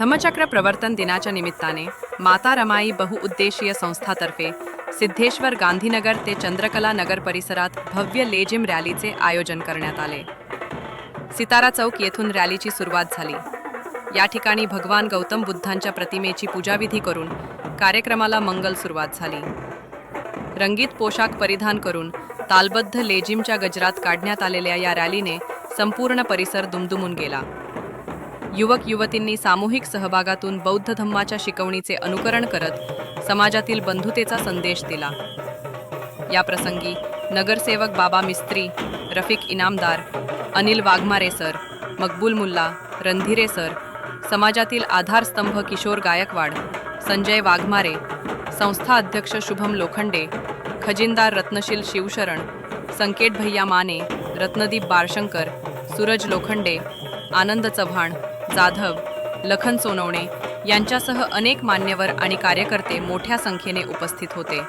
धम्मचक्र प्रवर्तन दिनाच्या निमित्ताने माता रमाई बहुउद्देशीय संस्थातर्फे सिद्धेश्वर गांधीनगर ते चंद्रकला नगर परिसरात भव्य लेजिम रॅलीचे आयोजन करण्यात आले. सितारा चौक येथून रॅलीची सुरुवात झाली. या ठिकाणी भगवान गौतम बुद्धांच्या प्रतिमेची पूजाविधी करून कार्यक्रमाला मंगल सुरुवात झाली. रंगीत पोशाख परिधान करून तालबद्ध लेजिमच्या गजरात काढण्यात आलेल्या या रॅलीने संपूर्ण परिसर दुमदुमून गेला. युवक युवतींनी सामूहिक सहभागातून बौद्ध धम्माच्या शिकवणीचे अनुकरण करत समाजातील बंधुतेचा संदेश दिला. या प्रसंगी नगरसेवक बाबा मिस्त्री रफिक इनामदार अनिल वाघमारे सर मकबूल मुल्ला रणधीरे सर समाजातील आधारस्तंभ किशोर गायकवाड संजय वाघमारे संस्था अध्यक्ष शुभम लोखंडे खजिनदार रत्नशील शिवशरण संकेत भैया माने रत्नदीप बारशंकर सूरज लोखंडे आनंद चव्हाण जाधव लखन सोनवणे यांच्यासह अनेक मान्यवर आणि कार्यकर्ते मोठ्या संख्येने उपस्थित होते.